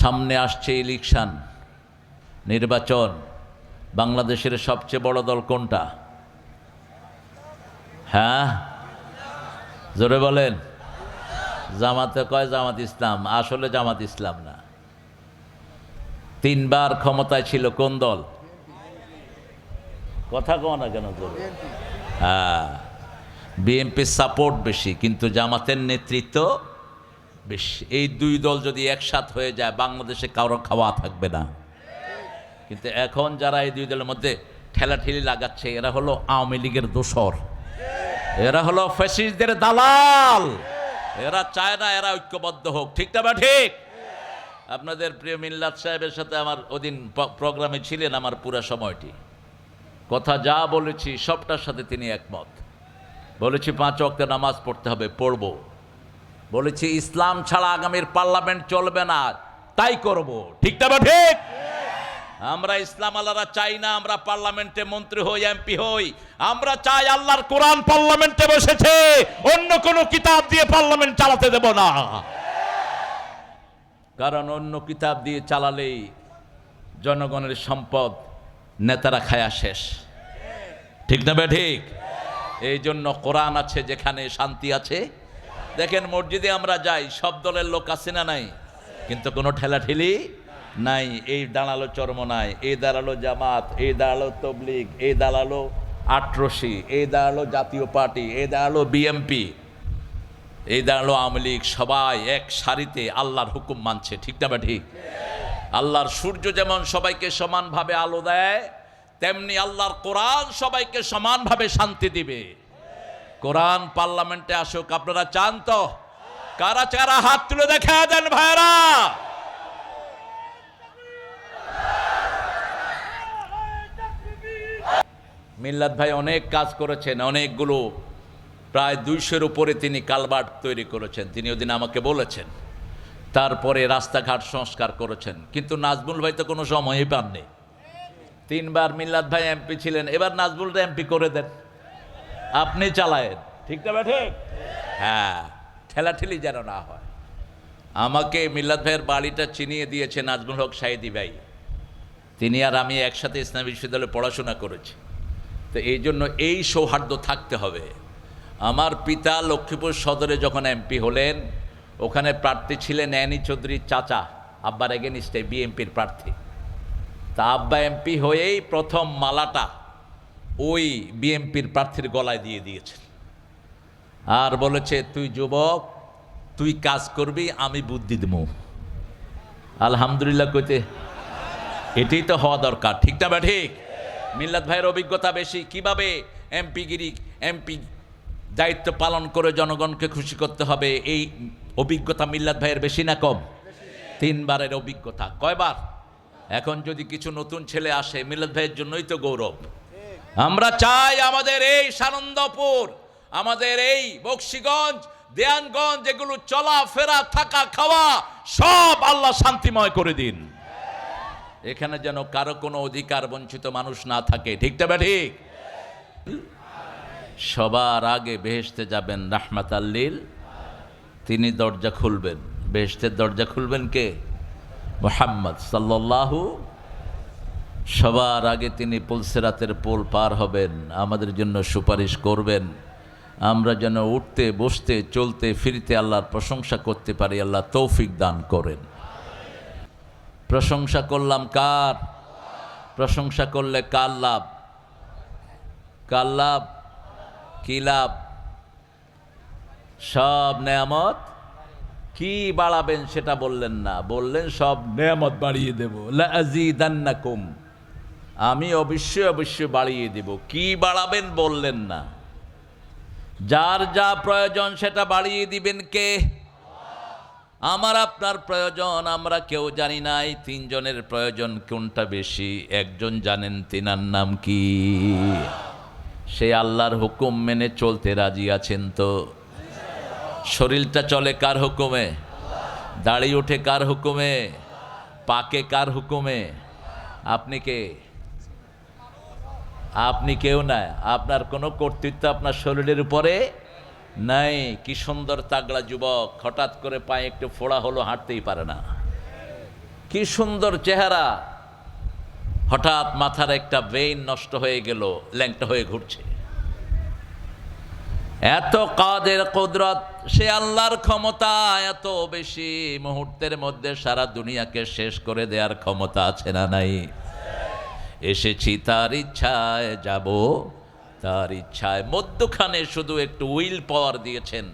সামনে আসছে ইলেকশান, নির্বাচন। বাংলাদেশের সবচেয়ে বড় দল কোনটা? হ্যাঁ? জোরে বলেন। জামাতে কয় জামাত ইসলাম? আসলে জামাত ইসলাম না। তিনবার ক্ষমতায় ছিল কোন দল? কথা কো না কেন জোরে? হ্যাঁ। বিএনপির সাপোর্ট বেশি, কিন্তু জামাতের নেতৃত্ব বেশি। এই দুই দল যদি একসাথ হয়ে যায়, বাংলাদেশে কারও খাওয়া থাকবে না। কিন্তু এখন যারা এই দুই দলের মধ্যে ঠেলাঠেলি লাগাচ্ছে, এরা হলো আওয়ামী লীগের দোসর এরা হলো ফ্যাসিস্টদের দালাল। এরা চায় না এরা ঐক্যবদ্ধ হোক। ঠিক না ঠিক? আপনাদের প্রিয় মিল্লাত সাহেবের সাথে আমার ওদিন প্রোগ্রামে ছিলেন আমার পুরো সময়টি। কথা যা বলেছি, সবটার সাথে তিনি একমত। বলেছি, পাঁচ অক্টে নামাজ পড়তে হবে, পড়ব। বলেছি, ইসলাম ছাড়া আগামীর পার্লামেন্ট চলবে না। তাই করব। ঠিক না বা ঠিক? আমরা ইসলাম আল্লাহরা চাই না আমরা পার্লামেন্টে মন্ত্রী হই, এমপি হই। আমরা চাই আল্লাহর কোরআন পার্লামেন্টে বসেছে, অন্য কোনো কিতাব দিয়ে পার্লামেন্ট চালাতে দেব না। কারণ অন্য কিতাব দিয়ে চালালেই জনগণের সম্পদ নেতারা খায়া শেষ। ঠিক না ঠিক? এই জন্য কোরআন আছে যেখানে শান্তি আছে দেখেন মসজিদে আমরা যাই, সব দলের লোক আছে না নাই? কিন্তু কোনো ঠেলাঠেলি নাই। এই দাঁড়াল চর্ম নাই এই দাঁড়াল জামাত, এই দাঁড়াল তবলিগ, এই দাঁড়াল আটরশি, এই দাঁড়াল জাতীয় পার্টি, এই দাঁড়াল বিএমপি, এই দাঁড়াল আওয়ামী লীগ, সবাই এক সারিতে আল্লাহর হুকুম মানছে। ঠিক না বা ঠিক? আল্লাহর সূর্য যেমন সবাইকে সমানভাবে আলো দেয়, তেমনি আল্লাহর কোরআন সবাইকে সমানভাবে শান্তি দিবে। কোরআন পার্লামেন্টে আসুক, আপনারা চান তো? কারা চারা হাত তুলে দেখা দেন ভাইরা? মিল্লাত ভাই অনেক কাজ করেছেন, অনেকগুলো। প্রায় দুইশোর উপরে তিনি কালবার্ট তৈরি করেছেন, তিনি ওদিন আমাকে বলেছেন। তারপরে রাস্তাঘাট সংস্কার করেছেন, কিন্তু নাজমুল ভাই তো কোনো সময়ই পাননি। তিনবার মিল্লাত ভাই এমপি ছিলেন, এবার নাজমুলটা এমপি করে দেন। আপনি চালায়েন। ঠিক না ঠিক। হ্যাঁ ঠেলাঠেলি যেন না হয়। আমাকে মিল্লাত ভাইয়ের বাড়িটা চিনিয়ে দিয়েছে নাজমুল হক সাইদি ভাই। তিনি আর আমি একসাথে ইসলামী বিশ্ববিদ্যালয়ে পড়াশোনা করেছি। তো এই জন্য এই সৌহার্দ্য থাকতে হবে। আমার পিতা লক্ষ্মীপুর সদরে যখন এমপি হলেন ওখানে প্রার্থী ছিলেন অ্যানি চৌধুরীর চাচা আব্বার এগেনিস্টে বিএমপির প্রার্থী। তা আব্বা এমপি হয়েই প্রথম মালাটা ওই বিএমপির প্রার্থীর গলায় দিয়ে দিয়েছেন। আর বলেছে, তুই যুবক, তুই কাজ করবি, আমি বুদ্ধি দেবো। আলহামদুলিল্লাহ কইতে, এটাই তো হওয়া দরকার। ঠিক না বা ঠিক? মিল্লাত ভাইয়ের অভিজ্ঞতা বেশি। কীভাবে এমপি গিরি, এমপি দায়িত্ব পালন করে জনগণকে খুশি করতে হবে, এই অভিজ্ঞতা মিল্লাত ভাইয়ের বেশি না কম? তিনবারের অভিজ্ঞতা। কয়বার? এখন যদি কিছু নতুন ছেলে আসে, মিল্লাত ভাইয়ের জন্যই তো গৌরব। আমরা চাই আমাদের এই সানন্দপুর, আমাদের এই বক্সিগঞ্জ, দেয়ানগঞ্জ, যেগুলো চলা ফেরা থাকা, খাওয়া, সব আল্লাহ শান্তিময় করে দিন। এখানে যেন কারও কোনো অধিকার বঞ্চিত মানুষ না থাকে ঠিকটা বা ঠিক? সবার আগে বেহেশতে যাবেন রাহমাত আল্লিল তিনি দরজা খুলবেন। বেহেশতের দরজা খুলবেন কে? মোহাম্মদ সাল্লাল্লাহু সবার আগে তিনি পুলসেরাতের পোল পার হবেন, আমাদের জন্য সুপারিশ করবেন। আমরা যেন উঠতে, বসতে, চলতে, ফিরতে আল্লাহর প্রশংসা করতে পারি, আল্লাহ তৌফিক দান করেন। প্রশংসা করলাম কার? প্রশংসা করলে কার লাভ? কার লাভ? কি লাভ? সব নেয়ামত? কি বাড়াবেন সেটা বললেন না, বললেন সব নেয়ামত বাড়িয়ে দেব। লাজিদান্নাকুম আমি অবশ্যই অবশ্যই বাড়িয়ে দেব। কি বাড়াবেন বললেন না। যার যা প্রয়োজন সেটা বাড়িয়ে দিবেন কে? আমার আপনার প্রয়োজন, আমরা কেউ জানি নাই তিনজনের প্রয়োজন কোনটা বেশি? একজন জানেন তিনার নাম কি? সে আল্লাহর হুকুম মেনে চলতে রাজি আছেন তো? শরীরটা চলে কার হুকুমে? দাড়ি ওঠে কার হুকুমে? পাকে কার হুকুমে? আপনি কে? আপনি কেউ না, আপনার কোনো কর্তৃত্ব আপনার শরীরের উপরে নাই। কি সুন্দর তাগড়া যুবক, হঠাৎ করে পায়ে একটু ফোড়া হলো, হাঁটতেই পারে না। কি সুন্দর চেহারা। হঠাৎ মাথার একটা বেইন নষ্ট হয়ে গেল, ল্যাংটা হয়ে ঘুরছে। এত কাদের কুদরত, সে আল্লাহর ক্ষমতা, এত বেশি মুহূর্তের মধ্যে সারা দুনিয়াকে শেষ করে দেওয়ার ক্ষমতা আছে না নাই? এসেছি তার ইচ্ছায় যাব। তার ইচ্ছায় মধ্যখানে শুধু একটু উইল পাওয়ার দিয়েছেন।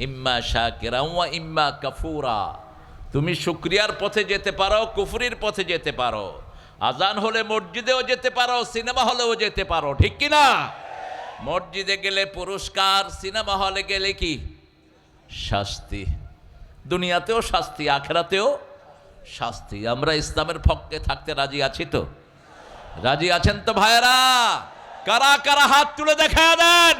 ইম্মা শাকিরা ওয়া ইম্মা কাফুরা। তুমি শুক্রিয়ার পথে যেতে পারো, কুফরির পথে যেতে পারো। আজান হলে মসজিদেও যেতে পারো, সিনেমা হলেও যেতে পারো, ঠিক কি না? মসজিদে গেলে পুরস্কার, সিনেমা হলে গেলে কি? শাস্তি। দুনিয়াতেও শাস্তি, আখেরাতেও শাস্তি। আমরা ইসলামের পক্ষে থাকতে রাজি আছি তো? রাজি আছেন তো ভাইয়েরা? কারা কারা হাত তুলে দেখা দেন?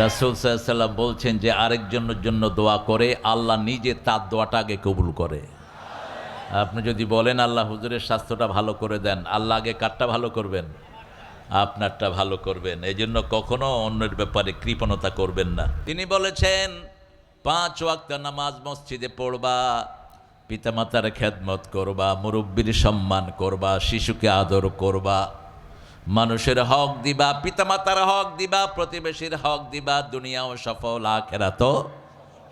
রাসুল বলছেন যে আরেকজনের জন্য দোয়া করে, আল্লাহ নিজে তার দোয়াটা আগে কবুল করে। আপনি যদি বলেন, আল্লাহ হুজুরের স্বাস্থ্যটা ভালো করে দেন, আল্লাহ আগে কারটা ভালো করবেন? আপনারটা ভালো করবেন। এই জন্য কখনো অন্যের ব্যাপারে কৃপণতা করবেন না। তিনি বলেছেন, পাঁচ ওয়াক্ত নামাজ মসজিদে পড়বা, পিতামাতার খেদমত করবা, মুরব্বীর সম্মান করবা, শিশুকে আদর করবা, মানুষের হক দিবা, পিতামাতার হক দিবা, প্রতিবেশীর হক দিবা, দুনিয়াও সফল আখেরাত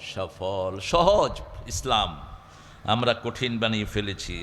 সফল। সহজ, ইসলাম। আমরা কঠিন বানিয়ে ফেলেছি।